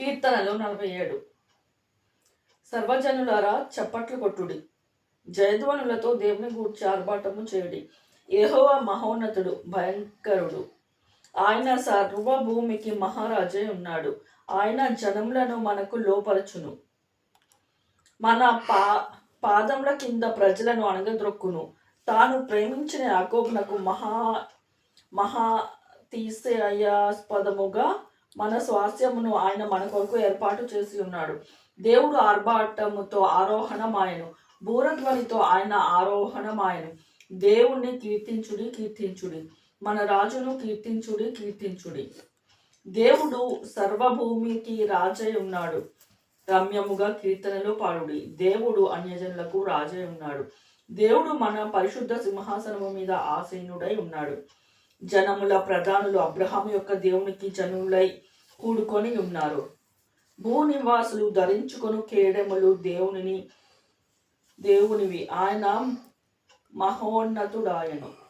కీర్తనలు నలభై ఏడు సర్వజనులారా చప్పట్లు కొట్టుడి. జయధ్వనులతో దేవుని గూర్చి ఆర్భాటము చేయుడి. ఏహోవా మహోన్నతుడు భయంకరుడు. ఆయన సర్వభూమికి మహారాజే ఉన్నాడు. ఆయన జనములను మనకు లోపరచును మన పా పాదముల కింద ప్రజలను అణగద్రొక్కును తాను ప్రేమించిన యాకోబునకు మహా మహా తీసేయాస్పదముగా మన స్వాస్థ్యమును ఆయన మన కొరకు ఏర్పాటు చేసి ఉన్నాడు. దేవుడు ఆర్భాటముతో ఆరోహణమాయను. బూరధ్వనితో ఆయన ఆరోహణమాయను. దేవుణ్ణి కీర్తించుడి కీర్తించుడి. మన రాజును కీర్తించుడి కీర్తించుడి. దేవుడు సర్వభూమికి రాజై ఉన్నాడు. రమ్యముగా కీర్తనలు పాడుడి. దేవుడు అన్యజనులకు రాజై ఉన్నాడు. దేవుడు మన పరిశుద్ధ సింహాసనము మీద ఆసీనుడై ఉన్నాడు. జనముల ప్రధానులు అబ్రహాం యొక్క దేవునికి జనులై కూడుకొని ఉన్నారు. భూనివాసులు ధరించుకొని కేడెములు దేవునిని దేవునివి. ఆయన మహోన్నతుడాయను.